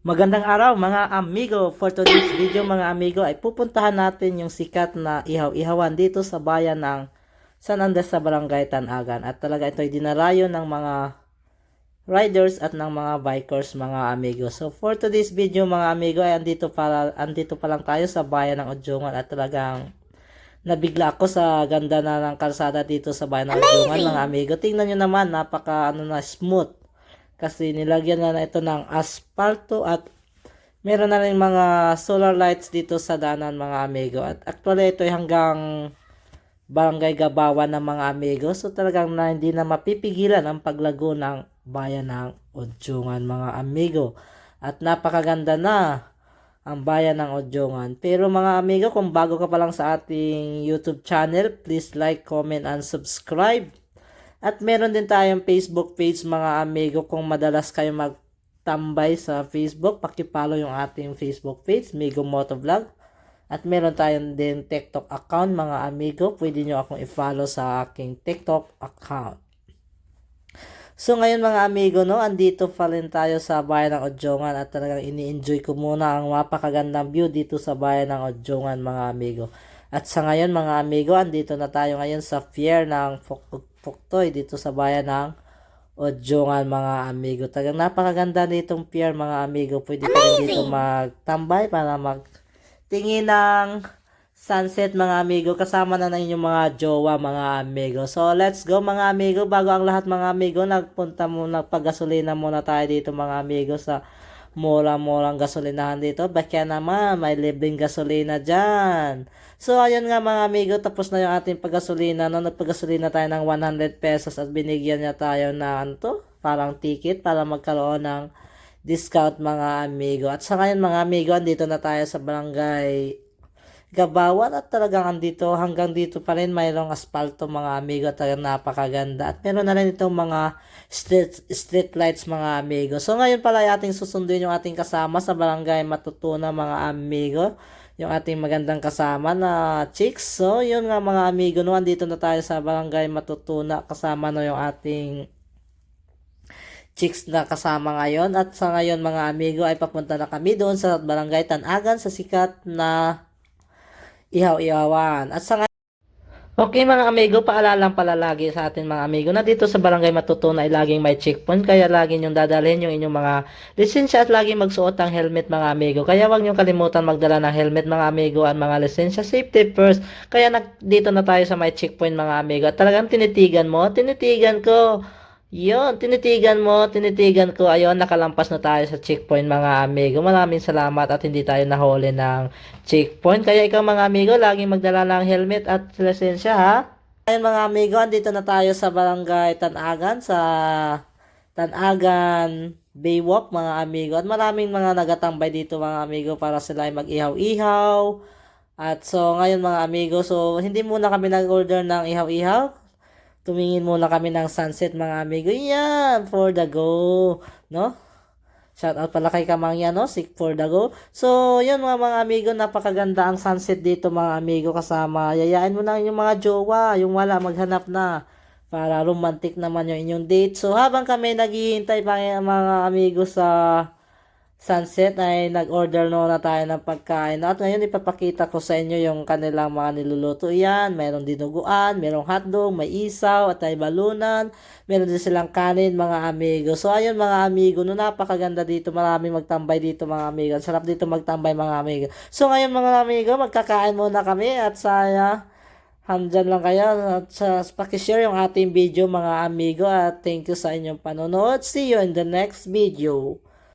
Magandang araw mga amigo. For today's video mga amigo ay pupuntahan natin yung sikat na ihaw-ihawan dito sa bayan ng San Andres sa Barangay Tanagan. At talaga ito ay dinarayo ng mga riders at ng mga bikers mga amigo. So for today's video mga amigo ay andito, para, andito pa lang tayo sa bayan ng Odjongan at talagang nabigla ako sa ganda na ng kalsada dito sa bayan ng Odjongan mga amigo. Tingnan nyo naman napaka ano na smooth kasi nilagyan na, na ito ng asfalto at meron na rin mga solar lights dito sa danan mga amigo. At actually ito ay hanggang barangay Gabawan ng mga amigo. So talagang na, hindi na mapipigilan ang paglago ng bayan ng Odjongan mga amigo. At napakaganda na ang bayan ng Odjongan. Pero mga amigo, kung bago ka pa lang sa ating YouTube channel, please like, comment, and subscribe. At meron din tayong Facebook page mga amigo kung madalas kayo magtambay sa Facebook, pakipollow yung ating Facebook page, Migo Motovlog. At meron tayong din TikTok account mga amigo, pwede nyo akong i-follow sa aking TikTok account. So ngayon mga amigo no, andito pa rin tayo sa bayan ng Odjongan at talagang ini-enjoy ko muna ang mapakagandang view dito sa bayan ng Odjongan mga amigo. At sa ngayon mga amigo, andito na tayo ngayon sa pier ng Puktoy dito sa bayan ng Odjongan mga amigo. Talagang napakaganda nitong pier mga amigo. Pwede ka rin dito magtambay para magtingin ng sunset mga amigo. Kasama na ng inyong mga jowa mga amigo. So let's go mga amigo. Bago ang lahat mga amigo, nagpunta muna, paggasolina muna tayo dito mga amigo sa mura-murang gasolinahan dito. Bakya naman, may libreng gasolina dyan. So, ayun nga mga amigo, tapos na yung ating paggasolina. No, nagpagasolina tayo ng 100 pesos at binigyan niya tayo na ano parang ticket para magkaroon ng discount mga amigo. At sa ngayon mga amigo, andito na tayo sa barangay Gabawan at talagang andito hanggang dito pa rin. Mayroong asfalto mga amigo talagang napakaganda. At meron na rin itong mga street, street lights mga amigo. So ngayon pala ating susunduin yung ating kasama sa barangay Matutuna mga amigo. Yung ating magandang kasama na chicks. So yun nga mga amigo no andito na tayo sa barangay Matutuna. Kasama no yung ating chicks na kasama ngayon. At sa ngayon mga amigo ay papunta na kami doon sa barangay Tanagan sa sikat na ihaw-ihawan. At sa Okay mga amigo, paalala pala lagi sa atin mga amigo na dito sa Barangay Matutunan ay laging may checkpoint kaya lagi niyong dadalhin yung inyong mga lisensya at lagi magsuot ng helmet mga amigo. Kaya huwag niyong kalimutan magdala ng helmet mga amigo at mga lisensya. Safety first. Kaya nag, dito na tayo sa may checkpoint mga amigo. At talagang tinitigan mo, tinitigan ko. Yun, tinitigan mo, tinitigan ko. Ayun, nakalampas na tayo sa checkpoint mga amigo. Maraming salamat at hindi tayo nahuli ng checkpoint. Kaya ikaw mga amigo, laging magdala ng helmet at lisensya ha. Ayun mga amigo, andito na tayo sa barangay Tanagan sa Tanagan Baywalk mga amigo. At maraming mga nagatambay dito mga amigo para sila ay mag-ihaw-ihaw. At so ngayon mga amigo, so hindi muna kami nag-order ng ihaw-ihaw tumingin muna kami ng sunset mga amigo. Yan, for the go. No? Shout out pala kay Kamangya, no? Sick for the go. So, yun mga mga amigo, napakaganda ang sunset dito mga amigo kasama. Yayain mo na yung mga jowa, yung wala maghanap na para romantic naman yung inyong date. So, habang kami naghihintay pa mga amigo sa sunset ay nag-order na tayo ng pagkain. At ngayon ipapakita ko sa inyo yung kanilang mga niluluto yan. Mayroong dinuguan, mayroong hotdog, may isaw, at ay balunan. Meron din silang kanin mga amigo. So ayun mga amigo, no napakaganda dito. Maraming magtambay dito mga amigo. Sarap dito magtambay mga amigo. So ngayon mga amigo, magkakain muna kami at saya Handyan lang kayo at sa pakishare yung ating video mga amigo at thank you sa inyong panonood. See you in the next video.